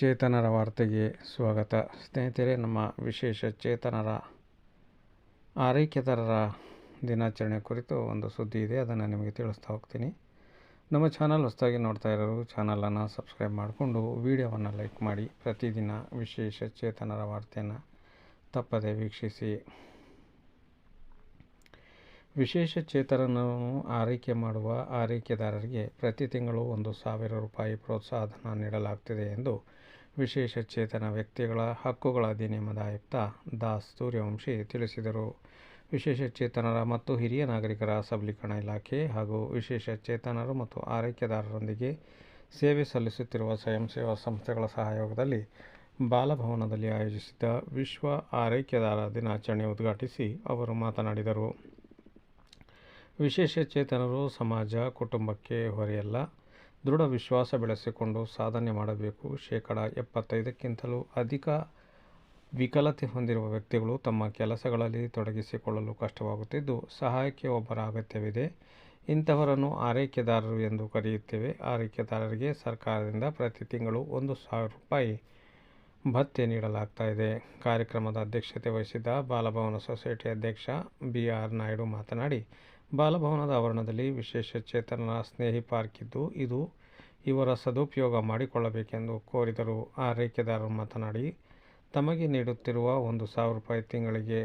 ಚೇತನರ ವಾರ್ತೆಗೆ ಸ್ವಾಗತ. ಸ್ನೇಹಿತರೆ, ನಮ್ಮ ವಿಶೇಷ ಚೇತನರ ಆರೈಕೆದಾರರ ದಿನಾಚರಣೆ ಕುರಿತು ಒಂದು ಸುದ್ದಿ ಇದೆ, ಅದನ್ನು ನಿಮಗೆ ತಿಳಿಸ್ತಾ ಹೋಗ್ತೀನಿ. ನಮ್ಮ ಚಾನಲ್ ಹೊಸದಾಗಿ ನೋಡ್ತಾ ಇರೋರು ಚಾನಲನ್ನು ಸಬ್ಸ್ಕ್ರೈಬ್ ಮಾಡಿಕೊಂಡು ವಿಡಿಯೋವನ್ನು ಲೈಕ್ ಮಾಡಿ. ಪ್ರತಿದಿನ ವಿಶೇಷ ಚೇತನರ ವಾರ್ತೆಯನ್ನು ತಪ್ಪದೆ ವೀಕ್ಷಿಸಿ. ವಿಶೇಷ ಚೇತನನ್ನು ಆರೈಕೆ ಮಾಡುವ ಆರೈಕೆದಾರರಿಗೆ ಪ್ರತಿ ತಿಂಗಳು ಒಂದು ಸಾವಿರ ರೂಪಾಯಿ ಪ್ರೋತ್ಸಾಹಧನ ನೀಡಲಾಗ್ತಿದೆ ಎಂದು ವಿಶೇಷ ಚೇತನ ವ್ಯಕ್ತಿಗಳ ಹಕ್ಕುಗಳ ಅಧಿನಿಯಮದ ಆಯುಕ್ತ ದಾಸ್ ಸೂರ್ಯವಂಶಿ ತಿಳಿಸಿದರು. ವಿಶೇಷ ಚೇತನರ ಮತ್ತು ಹಿರಿಯ ನಾಗರಿಕರ ಸಬಲೀಕರಣ ಇಲಾಖೆ ಹಾಗೂ ವಿಶೇಷ ಚೇತನರು ಮತ್ತು ಆರೈಕೆದಾರರೊಂದಿಗೆ ಸೇವೆ ಸಲ್ಲಿಸುತ್ತಿರುವ ಸ್ವಯಂ ಸೇವಾ ಸಂಸ್ಥೆಗಳ ಸಹಯೋಗದಲ್ಲಿ ಬಾಲಭವನದಲ್ಲಿ ಆಯೋಜಿಸಿದ್ದ ವಿಶ್ವ ಆರೈಕೆದಾರ ದಿನಾಚರಣೆ ಉದ್ಘಾಟಿಸಿ ಅವರು ಮಾತನಾಡಿದರು. ವಿಶೇಷ ಚೇತನರು ಸಮಾಜ, ಕುಟುಂಬಕ್ಕೆ ಹೊರೆಯಲ್ಲ. ದೃಢ ವಿಶ್ವಾಸ ಬೆಳೆಸಿಕೊಂಡು ಸಾಧನೆ ಮಾಡಬೇಕು. ಶೇಕಡ ಎಪ್ಪತ್ತೈದಕ್ಕಿಂತಲೂ ಅಧಿಕ ವಿಕಲತೆ ಹೊಂದಿರುವ ವ್ಯಕ್ತಿಗಳು ತಮ್ಮ ಕೆಲಸಗಳಲ್ಲಿ ತೊಡಗಿಸಿಕೊಳ್ಳಲು ಕಷ್ಟವಾಗುತ್ತಿದ್ದು, ಸಹಾಯಕ್ಕೆ ಒಬ್ಬರ ಅಗತ್ಯವಿದೆ. ಇಂಥವರನ್ನು ಆರೈಕೆದಾರರು ಎಂದು ಕರೆಯುತ್ತೇವೆ. ಆರೈಕೆದಾರರಿಗೆ ಸರ್ಕಾರದಿಂದ ಪ್ರತಿ ತಿಂಗಳು ಒಂದು ಸಾವಿರ ರೂಪಾಯಿ ಭತ್ಯೆ ನೀಡಲಾಗ್ತಾ ಇದೆ. ಕಾರ್ಯಕ್ರಮದ ಅಧ್ಯಕ್ಷತೆ ವಹಿಸಿದ್ದ ಬಾಲಭವನ ಸೊಸೈಟಿ ಅಧ್ಯಕ್ಷ ಬಿ ಆರ್ ನಾಯ್ಡು ಮಾತನಾಡಿ ಬಾಲಭವನದ ಆವರಣದಲ್ಲಿ ವಿಶೇಷ ಚೇತನರ ಸ್ನೇಹಿ ಪಾರ್ಕ್ ಇದ್ದು, ಇದು ಇವರ ಸದುಪಯೋಗ ಮಾಡಿಕೊಳ್ಳಬೇಕೆಂದು ಕೋರಿದರು. ಆರೈಕೆದಾರರು ಮಾತನಾಡಿ, ತಮಗೆ ನೀಡುತ್ತಿರುವ ಒಂದು ಸಾವಿರ ರೂಪಾಯಿ ತಿಂಗಳಿಗೆ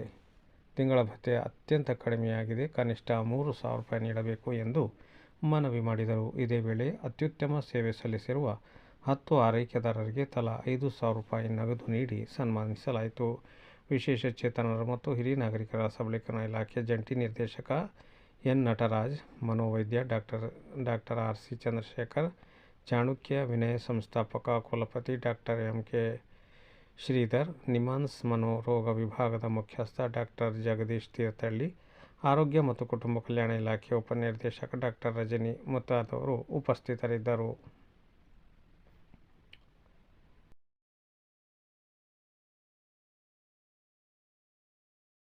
ತಿಂಗಳ ಭತ್ಯೆ ಅತ್ಯಂತ ಕಡಿಮೆಯಾಗಿದೆ. ಕನಿಷ್ಠ ಮೂರು ಸಾವಿರ ರೂಪಾಯಿ ನೀಡಬೇಕು ಎಂದು ಮನವಿ ಮಾಡಿದರು. ಇದೇ ವೇಳೆ ಅತ್ಯುತ್ತಮ ಸೇವೆ ಸಲ್ಲಿಸಿರುವ ಹತ್ತು ಆರೈಕೆದಾರರಿಗೆ ತಲಾ ಐದು ಸಾವಿರ ರೂಪಾಯಿ ನಗದು ನೀಡಿ ಸನ್ಮಾನಿಸಲಾಯಿತು. ವಿಶೇಷ ಚೇತನರ ಮತ್ತು ಹಿರಿಯ ನಾಗರಿಕರ ಸಬಲೀಕರಣ ಇಲಾಖೆ ಜಂಟಿ ನಿರ್ದೇಶಕ N Nataraj, ಮನೋವೈದ್ಯ doctor doctor R C Chandrashekhar, Chanakya ವಿನಯ ಸಂಸ್ಥಾಪಕ ಕುಲಪತಿ doctor M K Sridhar, NIMHANS ಮನೋರೋಗ ವಿಭಾಗದ ಮುಖ್ಯಸ್ಥ ಡಾಕ್ಟರ್ ಜಗದೀಶ್ ತೀರ್ಥಹಳ್ಳಿ, ಆರೋಗ್ಯ ಮತ್ತು ಕುಟುಂಬ ಕಲ್ಯಾಣ ಇಲಾಖೆ ಉಪನಿರ್ದೇಶಕ ಡಾಕ್ಟರ್ ರಜನಿ ಮುಂತಾದವರು ಉಪಸ್ಥಿತರಿದ್ದರು.